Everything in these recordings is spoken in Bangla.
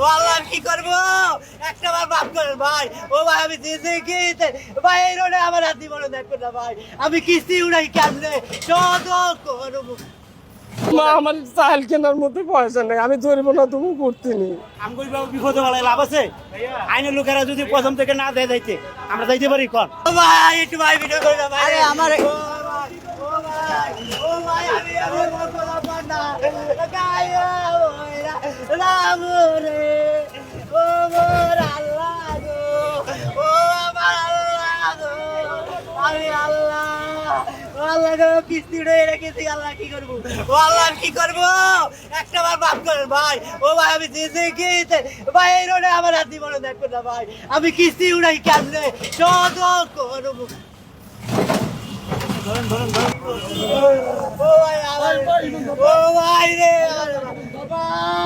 ও আল্লাহ কি করব? একটা বার মাফ করেন ভাই। ও ভাই আমি দিয়েছি কি ভাই এই রোডে আমার হাতি বলে দেখো না ভাই। আমি কিস্তি উড়াই কেমনে? শত করব। মা আমার চাল কেনার মধ্যে পয়সা নেই। আমি ধরবো না তুমি করতে নি আমগুই বাবু বিপদে বলে লাভ আছে? আইনের লোকেরা যদি প্রথম থেকে না দেয় যাইতে আমরা যাইতে পারি কন? ও ভাই একটু ভাই ভিডিও করে না ভাই। আমার ও ভাই ও ভাই আমি আমি বলব না না। গায়া ওরা রাম রে ও মোর আল্লাহ গো ও আমার আল্লাহ গো আমি আল্লাহ ও আল্লাহ গো কিস্তি উড়ে রেখেছি আল্লাহ কি করব? ও আল্লাহ কি করব? একটা বার মাফ করেন ভাই ও ভাই আমি দিয়েছি কি ভাই এই রোডে আমার হাতি বলে দেখো না ভাই আমি কিস্তি উড়াই কেমনে? শত করব। ও ভাই আমার ও ভাই রে ও ভাই রা, গো।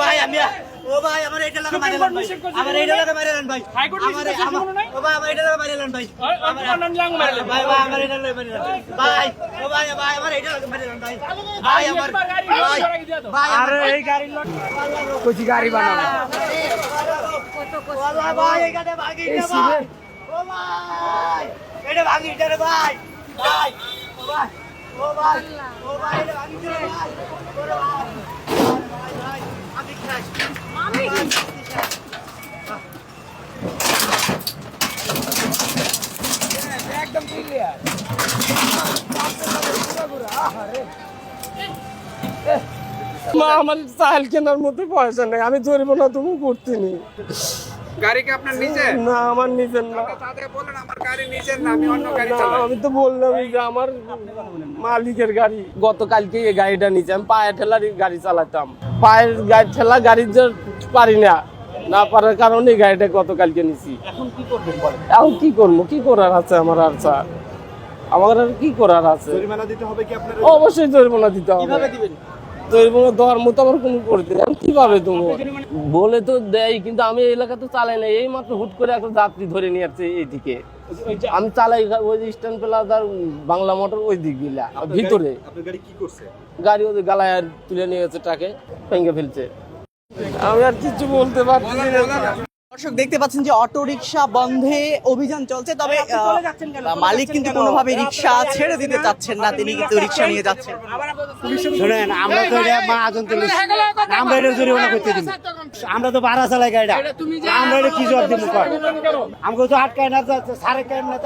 ভাই, আমি ও ভাই আমার এটা লাগা মারে ভাই আমার এটা লাগা মারে ভাই আমার ও ভাই আমার এটা লাগা মারে ভাই আমার- ভাই ভাই আমার এটা লাগা মারে ভাই ও ভাই ভাই আমার এটা লাগা মারে ভাই ভাই আমার ভাই আরে এই গাড়ি লোক কচি গাড়ি বানানো ওলা ভাই এখানে ভাগি না ভাই। ও ভাই এটা ভাগি রে ভাই। ভাই ও ভাই ও ভাই ও ভাই এটা ভাগি রে ভাই। ওরে ভাই ভাই ভাই আমি খাই আমি একদম ক্লিয়ার মা আমার চাল কেনার মধ্যে পয়সা নেই। আমি ধরবো না তুমি করতে নি গাড়ি কি আপনার নিজের? না আমার নিজের না। তাদের বলেন আমার গাড়ি নিজের না আমি অন্য গাড়ি চালাই। আমি তো বললাম যে আমার মালিকের গাড়ি। গতকালকে এই গাড়িটা নিয়েছি আমি পায়ে ঠেলার গাড়ি চালাতাম। পায়ের গাড়ি ঠেলা গাড়ি যে পারি না না পারার কারণে গাড়িটা গতকালকে নিছি এখন কি করবেন বলেন? এখন কি করব? কি করার আছে আমার আর স্যার আমার আর কি করার আছে? জরিমানা দিতে হবে কি আপনার? অবশ্যই জরিমানা দিতে হবে। কীভাবে দিবেন? জরিমানা দেওয়ার মতো আমার কোনো করতে আমি কীভাবে দেবো? বলে তো দেয় কিন্তু আমি এই এলাকা তো চালাই না এই মাত্র হুট করে একটা যাত্রী ধরে নিয়ে আসছে এইদিকে। আমি চালাই ওই যে স্ট্যান্ড প্লাজার বাংলা মোটর ওই দিক গিলা ভিতরে। গাড়ি কি করছে? গাড়ি ওদের গালায় আর তুলে নিয়ে গেছে ট্রাকে ভেঙে ফেলছে। আমি আর কিছু বলতে পারছি না। দর্শক দেখতে পাচ্ছেন যে অটো রিক্সা বন্ধে অভিযান চলছে তবে মালিক কিন্তু কোনোভাবে রিক্সা ছেড়ে দিতে চাচ্ছেন না তিনি কিন্তু রিক্সা নিয়ে যাচ্ছেন শুনেন আমরা তো এটা তুলি আমরা এটা জরিমানা করতে দিব আমরা তো ভাড়া চালাই গাড়িটা আমরা এটা কি জবাব দিব কর আমাকে তো আটকায় না তো সাড়ে কেন না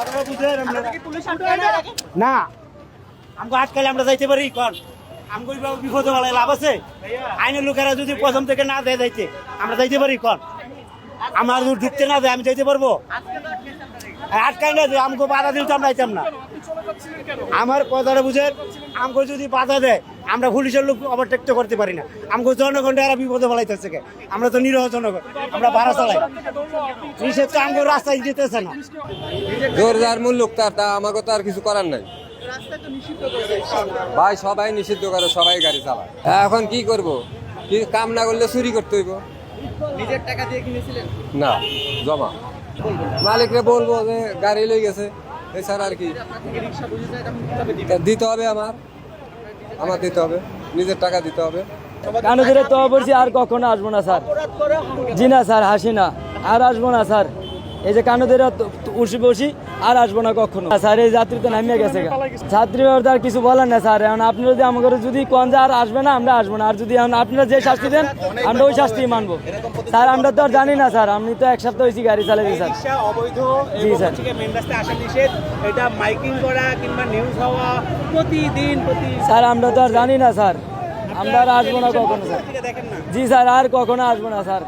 আমরা বুঝলেন না আমাকে আটকাইলে আমরা যাইতে পারি কন আমাকে বাবু বিপদে লাভ আছে আইনের লোকেরা যদি প্রথম থেকে না দেয় যাইতে আমরা যাইতে পারি কন আমার যদি ঢুকতে না আমি যাইতে পারব? আটকাই না যে আমাকে বাধা দিলে তো না। আমার কথাটা আমাকে যদি বাধা দেয়, আমরা পুলিশের লোক ওভারটেক তো করতে পারি না। আমাকে জনগণ এরা বিপদে ফেলাইতেছে কে? আমরা তো নিরহ জনগণ, আমরা ভাড়া চালাই। নিষেধ তো আমাকে রাস্তায় দিতেছে না। মূল লোক তার, তা আমাকে তো আর কিছু করার নাই। ভাই, সবাই নিষিদ্ধ করে, সবাই গাড়ি চালায়। এখন কি করব? কি কাম না করলে চুরি করতে হইব? নিজের টাকা দিয়ে কিনেছিলেন? না জমা। মালিকরে বলব যে গাড়ি লই গেছে এছাড়া আর কি। দিতে হবে আমার। আমার দিতে হবে নিজের টাকা দিতে হবে। কানে ধরে তো বলছি আর কখনো আসব না স্যার। জি না স্যার হাসি না। আর আসব না স্যার। এই যে কানে ধরে তো- তো বসি। আর আসব না কখনো। স্যার এই যাত্রী তো নামিয়ে গেছে। ছাত্রী তো আর কিছু বলেন না স্যার। এখন আপনি যদি আমাকে যদি কোন যে আর আসবে না আমরা আসব না। আর যদি এখন আপনারা যে শাস্তি দেন আমরা ওই শাস্তি মানবো। স্যার আমরা তো আর জানি না স্যার। আমি তো এক সপ্তাহ হয়েছি গাড়ি চালাইছি স্যার। জি, স্যার। এটা মাইকিং করা কিংবা নিউজ হওয়া প্রতিদিন স্যার আমরা তো আর জানি না স্যার। আমরা আর আসব না কখনো স্যার। জি স্যার আর কখনো আসব না স্যার।